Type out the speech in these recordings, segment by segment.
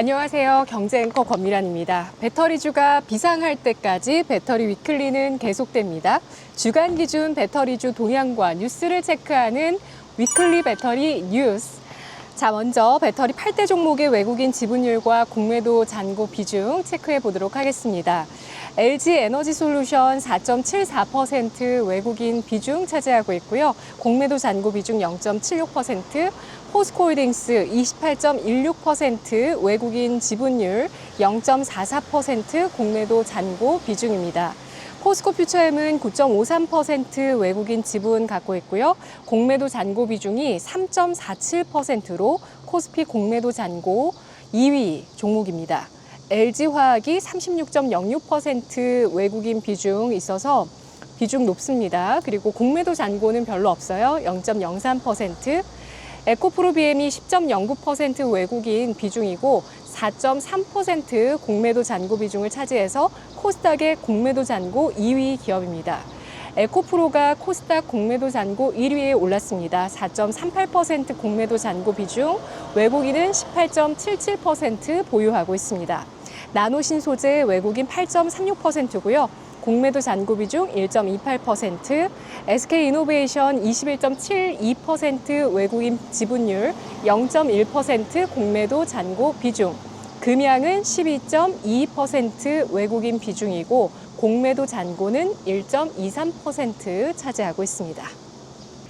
안녕하세요. 경제 앵커 권미란입니다. 배터리주가 비상할 때까지 배터리 위클리는 계속됩니다. 주간 기준 배터리주 동향과 뉴스를 체크하는 위클리 배터리 뉴스. 자, 먼저 배터리 8대 종목의 외국인 지분율과 공매도 잔고 비중 체크해 보도록 하겠습니다. LG 에너지 솔루션 4.74% 외국인 비중 차지하고 있고요. 공매도 잔고 비중 0.76%, 포스코홀딩스 28.16% 외국인 지분율 0.44% 공매도 잔고 비중입니다. 포스코 퓨처엠은 9.53% 외국인 지분 갖고 있고요. 공매도 잔고 비중이 3.47%로 코스피 공매도 잔고 2위 종목입니다. LG화학이 36.06% 외국인 비중 있어서 비중 높습니다. 그리고 공매도 잔고는 별로 없어요. 0.03%. 에코프로비엠이 10.09% 외국인 비중이고 4.3% 공매도 잔고 비중을 차지해서 코스닥의 공매도 잔고 2위 기업입니다. 에코프로가 코스닥 공매도 잔고 1위에 올랐습니다. 4.38% 공매도 잔고 비중, 외국인은 18.77% 보유하고 있습니다. 나노신 소재 외국인 8.36%고요. 공매도 잔고 비중 1.28%, SK이노베이션 21.72% 외국인 지분율 0.1% 공매도 잔고 비중, 금양은 12.2% 외국인 비중이고 공매도 잔고는 1.23% 차지하고 있습니다.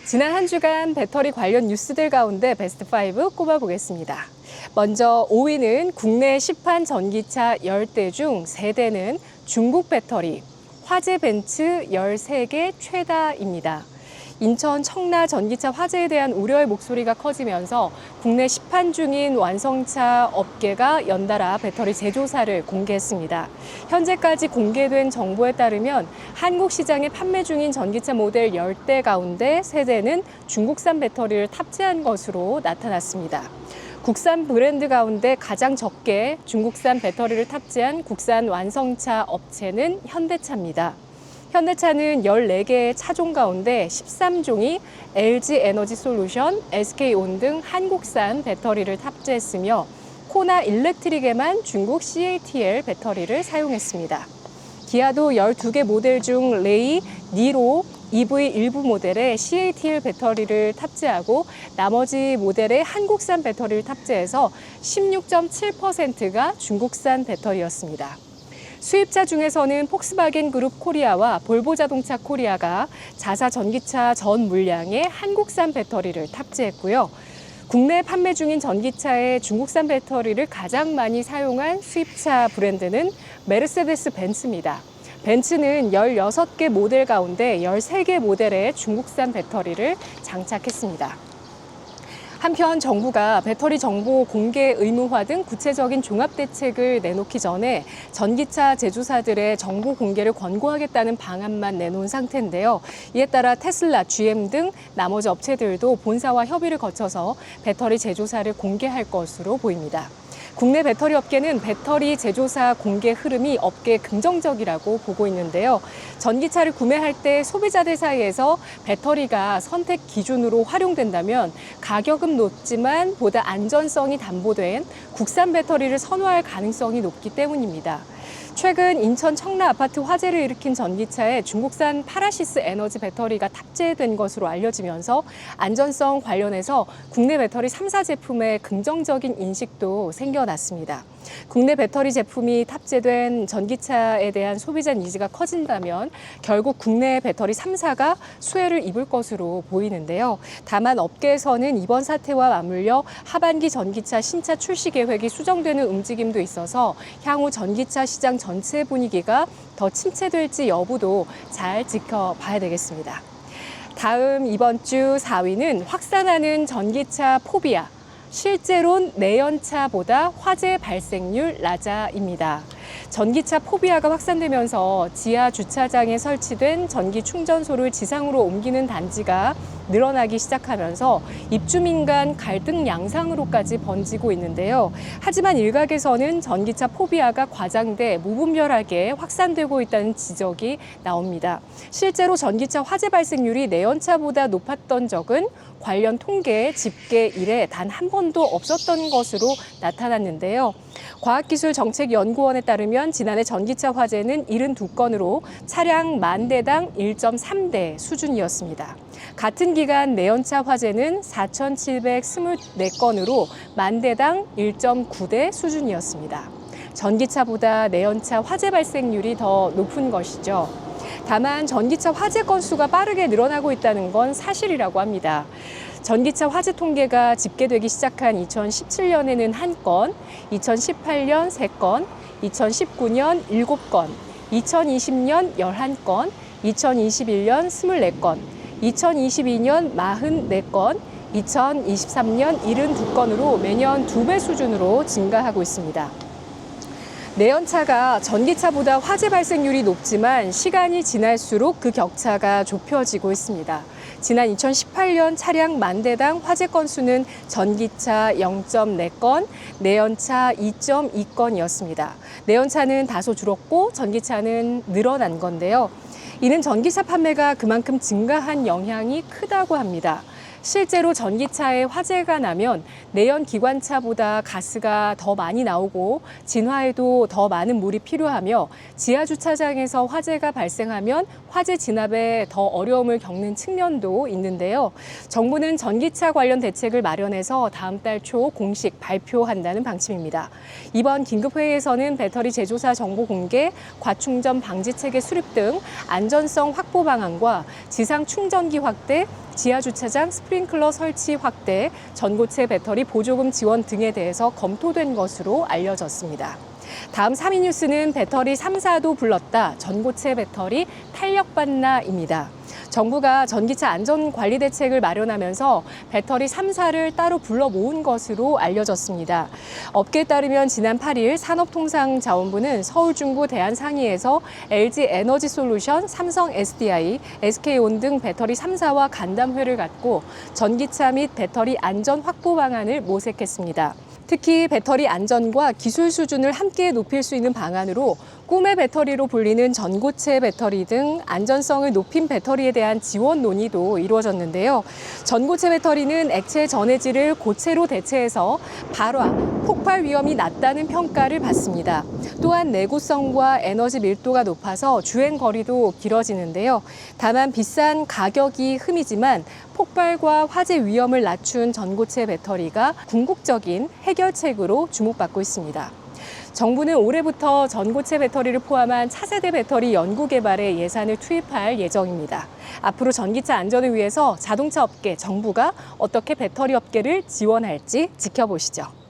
지난 한 주간 배터리 관련 뉴스들 가운데 베스트 5 꼽아보겠습니다. 먼저 5위는 국내 시판 전기차 10대 중 3대는 중국 배터리, 화재 벤츠 13개 최다입니다. 인천 청라 전기차 화재에 대한 우려의 목소리가 커지면서 국내 시판 중인 완성차 업계가 연달아 배터리 제조사를 공개했습니다. 현재까지 공개된 정보에 따르면 한국 시장에 판매 중인 전기차 모델 10대 가운데 3대는 중국산 배터리를 탑재한 것으로 나타났습니다. 국산 브랜드 가운데 가장 적게 중국산 배터리를 탑재한 국산 완성차 업체는 현대차입니다. 현대차는 14개의 차종 가운데 13종이 LG 에너지 솔루션, SK온 등 한국산 배터리를 탑재했으며 코나 일렉트릭에만 중국 CATL 배터리를 사용했습니다. 기아도 12개 모델 중 레이, 니로, EV 일부 모델에 CATL 배터리를 탑재하고 나머지 모델에 한국산 배터리를 탑재해서 16.7%가 중국산 배터리였습니다. 수입자 중에서는 폭스바겐 그룹 코리아와 볼보 자동차 코리아가 자사 전기차 전 물량에 한국산 배터리를 탑재했고요. 국내 판매 중인 전기차에 중국산 배터리를 가장 많이 사용한 수입차 브랜드는 메르세데스 벤츠입니다. 벤츠는 16개 모델 가운데 13개 모델에 중국산 배터리를 장착했습니다. 한편 정부가 배터리 정보 공개 의무화 등 구체적인 종합 대책을 내놓기 전에 전기차 제조사들의 정보 공개를 권고하겠다는 방안만 내놓은 상태인데요. 이에 따라 테슬라, GM 등 나머지 업체들도 본사와 협의를 거쳐서 배터리 제조사를 공개할 것으로 보입니다. 국내 배터리 업계는 배터리 제조사 공개 흐름이 업계 긍정적이라고 보고 있는데요. 전기차를 구매할 때 소비자들 사이에서 배터리가 선택 기준으로 활용된다면 가격은 높지만 보다 안전성이 담보된 국산 배터리를 선호할 가능성이 높기 때문입니다. 최근 인천 청라 아파트 화재를 일으킨 전기차에 중국산 파라시스 에너지 배터리가 탑재된 것으로 알려지면서 안전성 관련해서 국내 배터리 3사 제품에 긍정적인 인식도 생겨났습니다. 국내 배터리 제품이 탑재된 전기차에 대한 소비자 니즈가 커진다면 결국 국내 배터리 3사가 수혜를 입을 것으로 보이는데요. 다만 업계에서는 이번 사태와 맞물려 하반기 전기차 신차 출시 계획이 수정되는 움직임도 있어서 향후 전기차 시장 전체 분위기가 더 침체될지 여부도 잘 지켜봐야 되겠습니다. 다음 이번 주 4위는 확산하는 전기차 포비아. 실제론 내연차보다 화재 발생률 낮아입니다. 전기차 포비아가 확산되면서 지하 주차장에 설치된 전기 충전소를 지상으로 옮기는 단지가 늘어나기 시작하면서 입주민 간 갈등 양상으로까지 번지고 있는데요. 하지만 일각에서는 전기차 포비아가 과장돼 무분별하게 확산되고 있다는 지적이 나옵니다. 실제로 전기차 화재 발생률이 내연차보다 높았던 적은 관련 통계 집계 이래 단 한 번도 없었던 것으로 나타났는데요. 과학기술정책연구원에 따르면 지난해 전기차 화재는 72건으로 차량 만 대당 1.3대 수준이었습니다. 같은 기간 내연차 화재는 4,724건으로 만 대당 1.9대 수준이었습니다. 전기차보다 내연차 화재 발생률이 더 높은 것이죠. 다만 전기차 화재 건수가 빠르게 늘어나고 있다는 건 사실이라고 합니다. 전기차 화재 통계가 집계되기 시작한 2017년에는 한 건, 2018년 세건 2019년 일곱 건 2020년 11건, 2021년 24건, 2022년 44건, 2023년 72건으로 매년 두 배 수준으로 증가하고 있습니다. 내연차가 전기차보다 화재 발생률이 높지만 시간이 지날수록 그 격차가 좁혀지고 있습니다. 지난 2018년 차량 만 대당 화재 건수는 전기차 0.4건, 내연차 2.2건이었습니다. 내연차는 다소 줄었고 전기차는 늘어난 건데요. 이는 전기차 판매가 그만큼 증가한 영향이 크다고 합니다. 실제로 전기차에 화재가 나면 내연 기관차보다 가스가 더 많이 나오고 진화에도 더 많은 물이 필요하며 지하 주차장에서 화재가 발생하면 화재 진압에 더 어려움을 겪는 측면도 있는데요. 정부는 전기차 관련 대책을 마련해서 다음 달 초 공식 발표한다는 방침입니다. 이번 긴급 회의에서는 배터리 제조사 정보 공개, 과충전 방지 체계 수립 등 안전성 확보 방안과 지상 충전기 확대, 지하 주차장 스프링클러 설치 확대, 전고체 배터리 보조금 지원 등에 대해서 검토된 것으로 알려졌습니다. 다음 3위 뉴스는 배터리 3사도 불렀다. 전고체 배터리 탄력 받나입니다. 정부가 전기차 안전 관리 대책을 마련하면서 배터리 3사를 따로 불러 모은 것으로 알려졌습니다. 업계에 따르면 지난 8일 산업통상자원부는 서울중부 대한 상의에서 LG 에너지 솔루션, 삼성 SDI, SK온 등 배터리 3사와 간담회를 갖고 전기차 및 배터리 안전 확보 방안을 모색했습니다. 특히 배터리 안전과 기술 수준을 함께 높일 수 있는 방안으로 꿈의 배터리로 불리는 전고체 배터리 등 안전성을 높인 배터리에 대한 지원 논의도 이루어졌는데요. 전고체 배터리는 액체 전해질을 고체로 대체해서 발화, 폭발 위험이 낮다는 평가를 받습니다. 또한 내구성과 에너지 밀도가 높아서 주행 거리도 길어지는데요. 다만 비싼 가격이 흠이지만 폭발과 화재 위험을 낮춘 전고체 배터리가 궁극적인 해결책으로 주목받고 있습니다. 정부는 올해부터 전고체 배터리를 포함한 차세대 배터리 연구 개발에 예산을 투입할 예정입니다. 앞으로 전기차 안전을 위해서 자동차 업계, 정부가 어떻게 배터리 업계를 지원할지 지켜보시죠.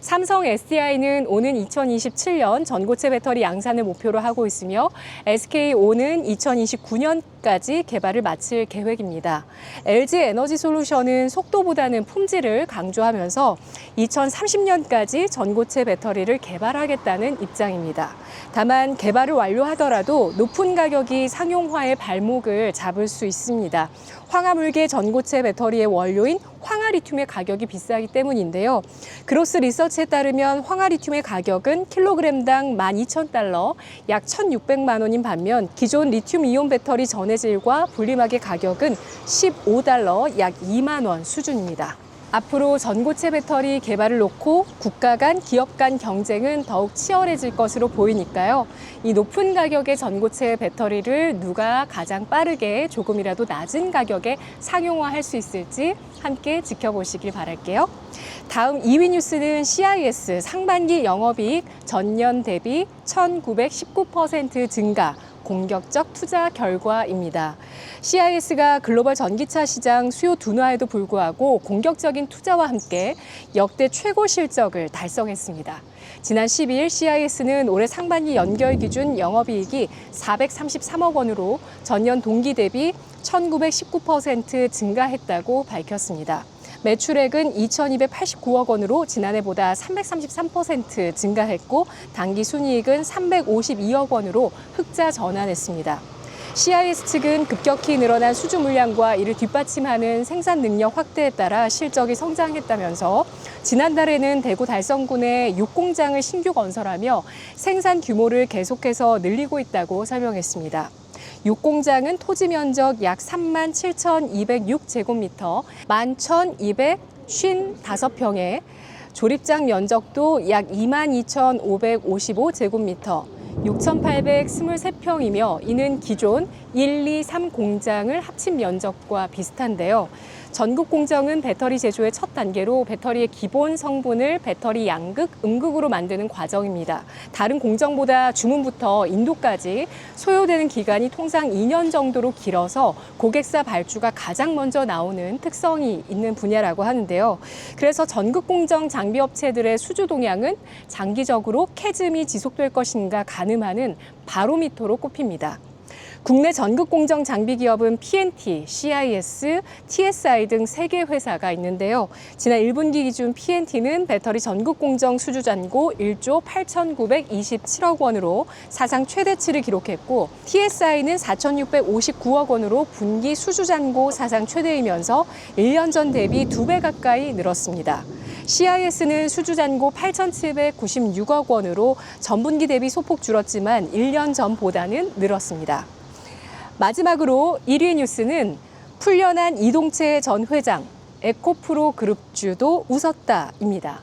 삼성 SDI는 오는 2027년 전고체 배터리 양산을 목표로 하고 있으며 SK온은 2029년 까지 개발을 마칠 계획입니다. LG 에너지 솔루션은 속도보다는 품질을 강조하면서 2030년까지 전고체 배터리를 개발하겠다는 입장입니다. 다만 개발을 완료하더라도 높은 가격이 상용화의 발목을 잡을 수 있습니다. 황화물계 전고체 배터리의 원료인 황화리튬의 가격이 비싸기 때문인데요. 그로스 리서치에 따르면 황화리튬의 가격은 킬로그램당 12,000달러, 약 1,600만 원인 반면 기존 리튬 이온 배터리 전 해질과 분리막의 가격은 15달러, 약 2만 원 수준입니다. 앞으로 전고체 배터리 개발을 놓고 국가 간, 기업 간 경쟁은 더욱 치열해질 것으로 보이니까요. 이 높은 가격의 전고체 배터리를 누가 가장 빠르게 조금이라도 낮은 가격에 상용화할 수 있을지 함께 지켜보시길 바랄게요. 다음 2위 뉴스는 CIS 상반기 영업이익 전년 대비 1919% 증가. 공격적 투자 결과입니다. CIS가 글로벌 전기차 시장 수요 둔화에도 불구하고 공격적인 투자와 함께 역대 최고 실적을 달성했습니다. 지난 12일 CIS는 올해 상반기 연결 기준 영업이익이 433억 원으로 전년 동기 대비 1919% 증가했다고 밝혔습니다. 매출액은 2,289억 원으로 지난해보다 333% 증가했고 당기 순이익은 352억 원으로 흑자 전환했습니다. CIS 측은 급격히 늘어난 수주 물량과 이를 뒷받침하는 생산 능력 확대에 따라 실적이 성장했다면서 지난달에는 대구 달성군에 육공장을 신규 건설하며 생산 규모를 계속해서 늘리고 있다고 설명했습니다. 육공장은 토지 면적 약 3만 7,206제곱미터, 11,255평에 조립장 면적도 약 22,555제곱미터, 6,823평이며 이는 기존 1, 2, 3 공장을 합친 면적과 비슷한데요. 전국 공정은 배터리 제조의 첫 단계로 배터리의 기본 성분을 배터리 양극, 음극으로 만드는 과정입니다. 다른 공정보다 주문부터 인도까지 소요되는 기간이 통상 2년 정도로 길어서 고객사 발주가 가장 먼저 나오는 특성이 있는 분야라고 하는데요. 그래서 전국 공정 장비 업체들의 수주 동향은 장기적으로 캐즘이 지속될 것인가 가늠하는 바로미터로 꼽힙니다. 국내 전국 공정 장비 기업은 PNT, CIS, TSI 등 세 개 회사가 있는데요. 지난 1분기 기준 PNT는 배터리 전국 공정 수주 잔고 1조 8,927억 원으로 사상 최대치를 기록했고 TSI는 4,659억 원으로 분기 수주 잔고 사상 최대이면서 1년 전 대비 두배 가까이 늘었습니다. CIS는 수주 잔고 8,796억 원으로 전분기 대비 소폭 줄었지만 1년 전보다는 늘었습니다. 마지막으로 1위 뉴스는 풀려난 이동채 전 회장, 에코프로 그룹주도 웃었다입니다.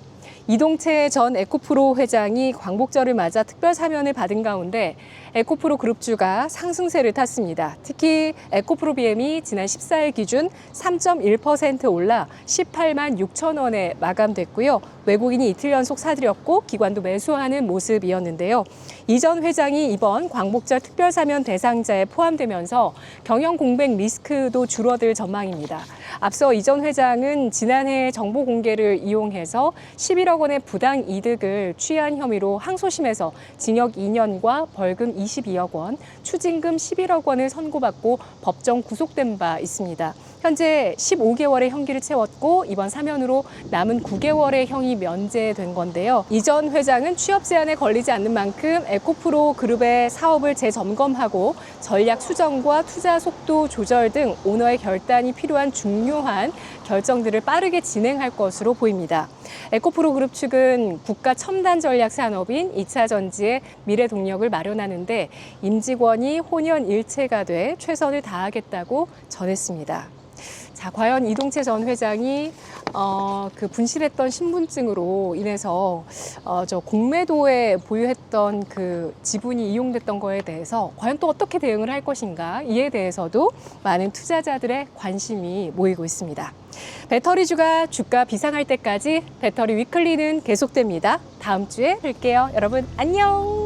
이동채 전 에코프로 회장이 광복절을 맞아 특별 사면을 받은 가운데 에코프로 그룹주가 상승세를 탔습니다. 특히 에코프로 BM이 지난 14일 기준 3.1% 올라 18만 6천 원에 마감됐고요. 외국인이 이틀 연속 사들였고 기관도 매수하는 모습이었는데요. 이전 회장이 이번 광복절 특별 사면 대상자에 포함되면서 경영 공백 리스크도 줄어들 전망입니다. 앞서 이전 회장은 지난해 정보 공개를 이용해서 11억 원의 부당 이득을 취한 혐의로 항소심에서 징역 2년과 벌금 22억 원, 추징금 11억 원을 선고받고 법정 구속된 바 있습니다. 현재 15개월의 형기를 채웠고 이번 사면으로 남은 9개월의 형이 면제된 건데요. 이전 회장은 취업 제한에 걸리지 않는 만큼 에코프로 그룹의 사업을 재점검하고 전략 수정과 투자 속도 조절 등 오너의 결단이 필요한 중요한 결정들을 빠르게 진행할 것으로 보입니다. 에코프로 그룹 측은 국가 첨단 전략 산업인 2차 전지의 미래 동력을 마련하는데 임직원이 혼연 일체가 돼 최선을 다하겠다고 전했습니다. 자, 과연 이동채 전 회장이 어, 그 분실했던 신분증으로 인해서 어, 저 공매도에 보유했던 그 지분이 이용됐던 거에 대해서 과연 또 어떻게 대응을 할 것인가 이에 대해서도 많은 투자자들의 관심이 모이고 있습니다. 배터리주가 주가 비상할 때까지 배터리 위클리는 계속됩니다. 다음 주에 뵐게요. 여러분 안녕.